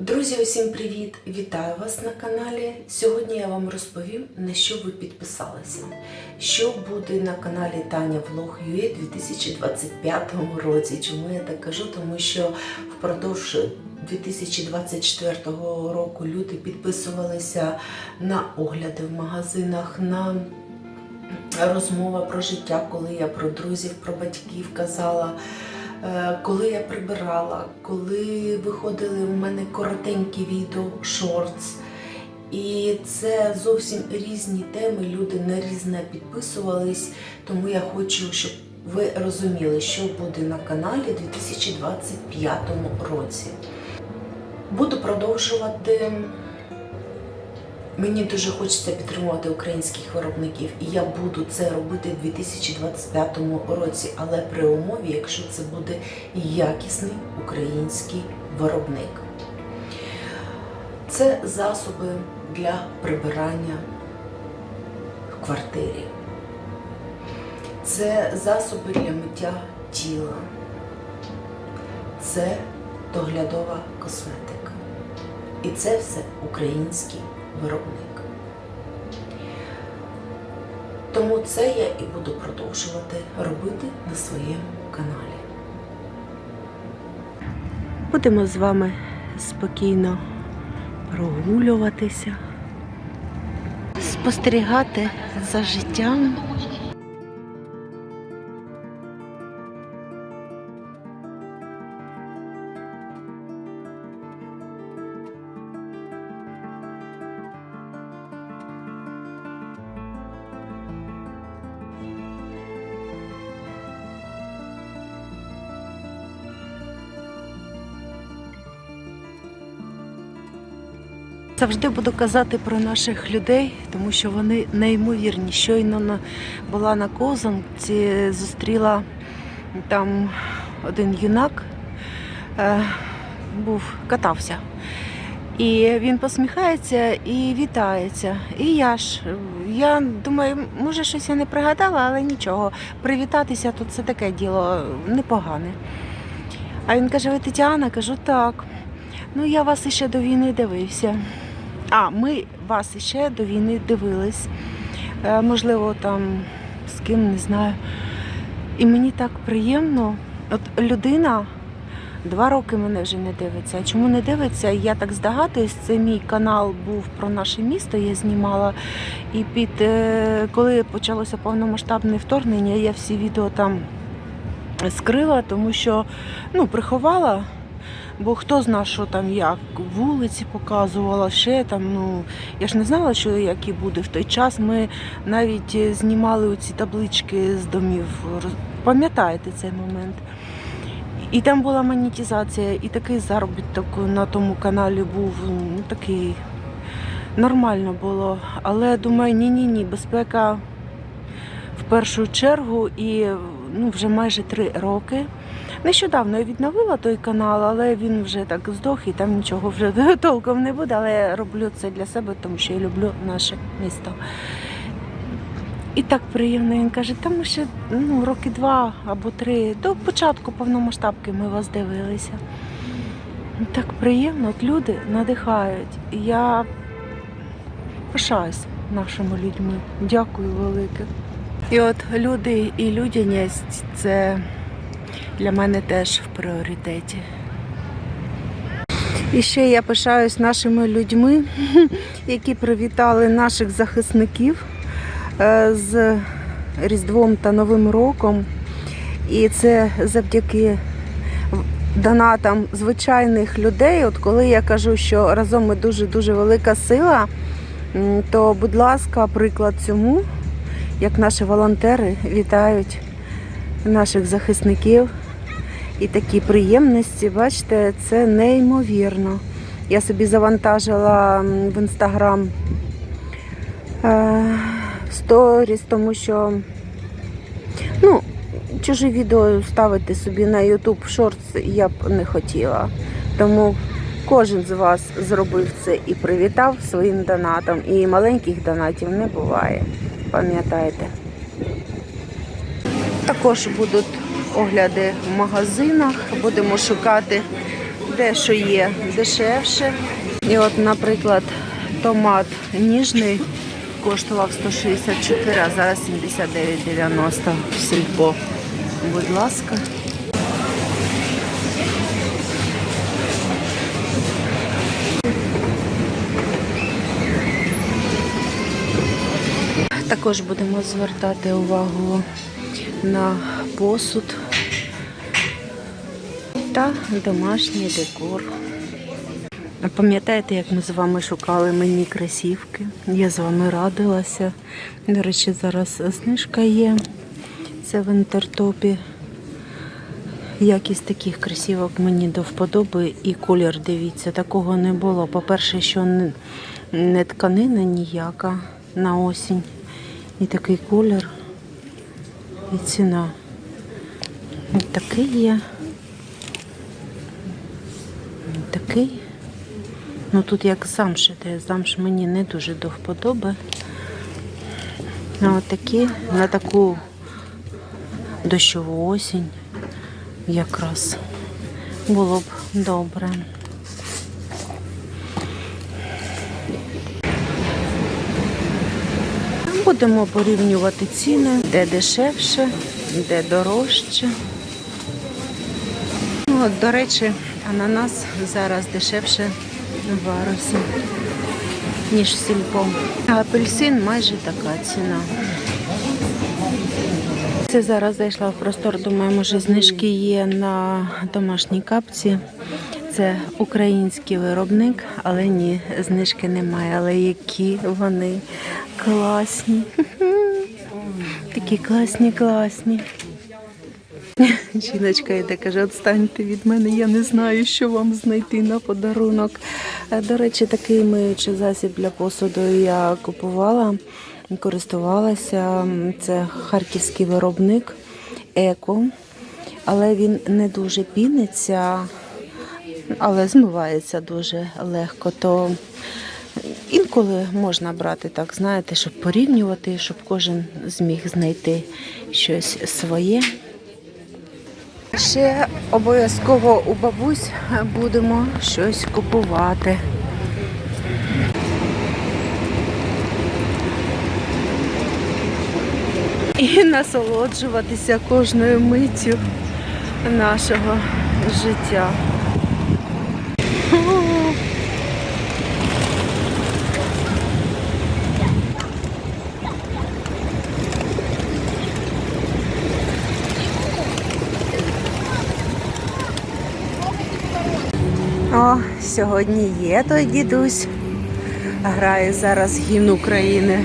Друзі, усім привіт! Вітаю вас на каналі. Сьогодні я вам розповім, на що ви підписалися. Що буде на каналі Таня Влог UA 2025 році. Чому я так кажу? Тому що впродовж 2024 року люди підписувалися на огляди в магазинах, на розмова про життя, коли я про друзів, про батьків казала. Е, Коли я прибирала, коли виходили в мене коротенькі відео, шортс. І це зовсім різні теми, люди на різне підписувались, тому я хочу, щоб ви розуміли, що буде на каналі у 2025 році. Буду продовжувати. Мені дуже хочеться підтримувати українських виробників, і я буду це робити у 2025 році, але при умові, якщо це буде якісний український виробник. Це засоби для прибирання в квартирі. Це засоби для миття тіла. Це доглядова косметика. І це все український виробник. Тому це я і буду продовжувати робити на своєму каналі. Будемо з вами спокійно прогулюватися, спостерігати за життям. Завжди буду казати про наших людей, тому що вони неймовірні. Щойно була на Козанці, зустріла там один юнак, е, був, катався. І він посміхається і вітається. І я ж, я думаю, може щось я не пригадала, але нічого. Привітатися тут це таке діло непогане. А він каже: ви Тетяна? Кажу, так. Ну, я вас іще до війни дивився. А, ми вас іще до війни дивились. Е, можливо, там з ким не знаю. І мені так приємно. От людина два роки мене вже не дивиться. Чому не дивиться? Я так здогадуюсь, це мій канал був про наше місто, я знімала. І під е, коли почалося повномасштабне вторгнення, я всі відео там скрила, тому що ну, приховала. Бо хто знає, що там як вулиці показувала, ще там. Ну я ж не знала, що які буде в той час. Ми навіть е, знімали ці таблички з домів. Пам'ятаєте цей момент? І там була монетизація, і такий заробіток на тому каналі був ну, такий нормально було. Але думаю, ні-ні ні, безпека в першу чергу і ну, вже майже три роки. Нещодавно я відновила той канал, але він вже так здох і там нічого вже толком не буде. Але я роблю це для себе, тому що я люблю наше місто. І так приємно він каже, там ще ну, роки два або три, до початку повномасштабки ми вас дивилися. Так приємно, от люди надихають. Я пишаюсь нашими людьми. Дякую велике. І от люди і людяність це для мене теж в пріоритеті. І ще я пишаюсь нашими людьми, які привітали наших захисників е, з Різдвом та Новим роком. І це завдяки донатам звичайних людей. От коли я кажу, що разом ми дуже-дуже велика сила, то, будь ласка, приклад цьому, як наші волонтери вітають наших захисників. І такі приємності, бачите, це неймовірно. Я собі завантажила в інстаграм е, сторіс, тому що ну, чужі відео ставити собі на YouTube Shorts я б не хотіла. Тому кожен з вас зробив це і привітав своїм донатом. І маленьких донатів не буває. Пам'ятайте. Також будуть огляди в магазинах, будемо шукати, те, що є дешевше. І от, наприклад, томат ніжний коштував 164, а зараз 79,90 в сільпо. Будь ласка. Також будемо звертати увагу на посуд та домашній декор. Пам'ятаєте, як ми з вами шукали мені красівки? Я з вами радилася. До речі, зараз знижка є. Це в інтертопі. Якість таких красівок мені до вподоби і колір, дивіться, такого не було. По-перше, що не, тканина ніяка на осінь. І такий колір, і ціна. Ось такий є. Такий. Ну тут як замш іде. Замш мені не дуже до вподоби. А от такі на таку дощову осінь якраз було б добре. Будемо порівнювати ціни, де дешевше, де дорожче. Ну, От, до речі, ананас зараз дешевше в варусі, ніж в сільпо. А апельсин майже така ціна. Це зараз зайшла в простор, думаю, може знижки є на домашні капці. Це український виробник, але ні, знижки немає. Але які вони класні. Такі класні, класні. Жіночка йде, каже, відстаньте від мене, я не знаю, що вам знайти на подарунок. Е, До речі, такий миючий засіб для посуду я купувала, користувалася. Це харківський виробник еко, але він не дуже піниться, але змивається дуже легко. То інколи можна брати так, знаєте, щоб порівнювати, щоб кожен зміг знайти щось своє. Ще обов'язково у бабусь будемо щось купувати. І насолоджуватися кожною миттю нашого життя. Сьогодні є той дідусь. Грає зараз гімн України.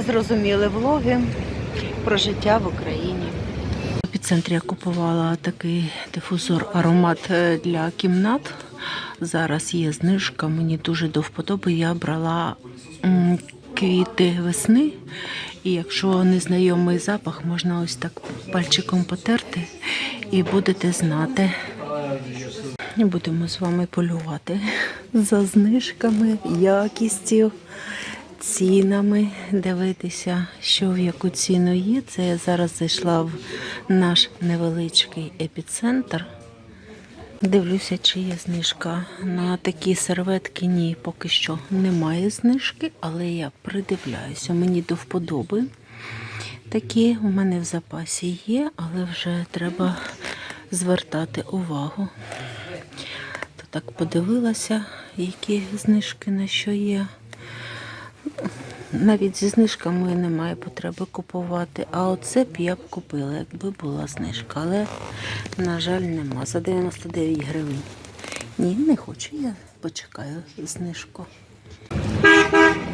Зрозуміли влоги про життя в Україні. В епіцентрі я купувала такий дифузор аромат е, для кімнат. Зараз є знижка, мені дуже до вподоби. Я брала квіти весни. І якщо незнайомий запах, можна ось так пальчиком потерти і будете знати. Будемо з вами полювати за знижками, якістю, цінами, дивитися, що в яку ціну є. Це я зараз зайшла в наш невеличкий епіцентр. Дивлюся, чи є знижка. На такі серветки ні, поки що немає знижки, але я придивляюся. Мені до вподоби. Такі у мене в запасі є, але вже треба звертати увагу. То так подивилася, які знижки на що є. Навіть зі знижками немає потреби купувати. А оце б я б купила, якби була знижка. Але, на жаль, нема. За 99 гривень. Ні, не хочу. Я почекаю знижку.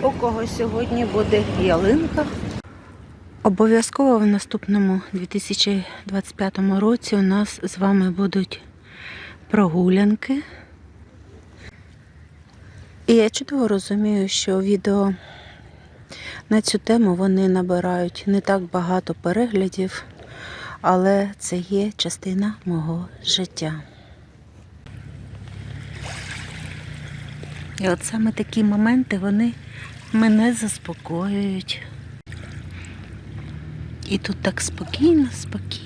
У кого сьогодні буде ялинка? Обов'язково в наступному 2025 році у нас з вами будуть прогулянки І я чудово розумію, що відео на цю тему вони набирають не так багато переглядів, але це є частина мого життя. І от саме такі моменти вони мене заспокоюють. І тут так спокійно, спокійно.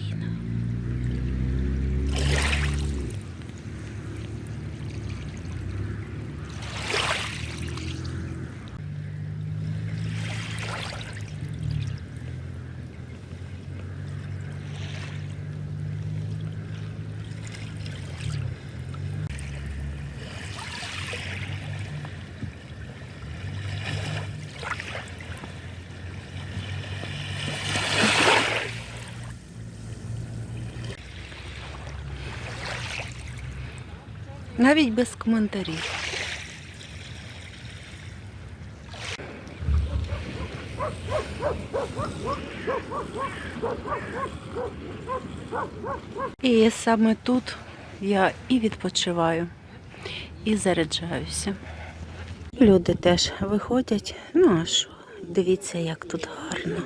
Навіть без коментарів. І саме тут я і відпочиваю, і заряджаюся. Люди теж виходять. Ну а що? Дивіться, як тут гарно.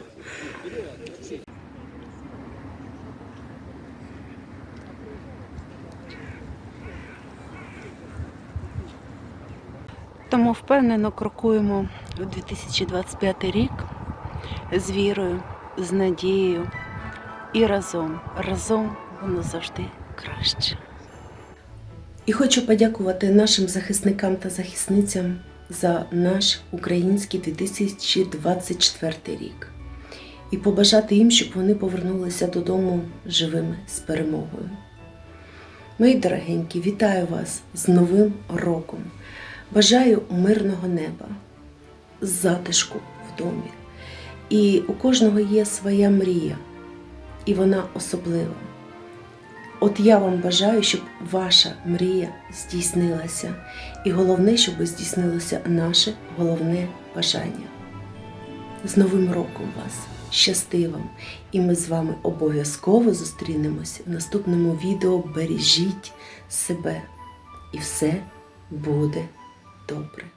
Тому впевнено крокуємо у 2025 рік з вірою, з надією і разом. Разом воно завжди краще. І хочу подякувати нашим захисникам та захисницям за наш український 2024 рік. І побажати їм, щоб вони повернулися додому живими з перемогою. Мої дорогенькі, вітаю вас з Новим роком! Бажаю мирного неба, затишку в домі. І у кожного є своя мрія, і вона особлива. От я вам бажаю, щоб ваша мрія здійснилася. І головне, щоб здійснилося наше головне бажання. З Новим роком вас! Щасти вам! І ми з вами обов'язково зустрінемось в наступному відео. Бережіть себе, і все буде добре.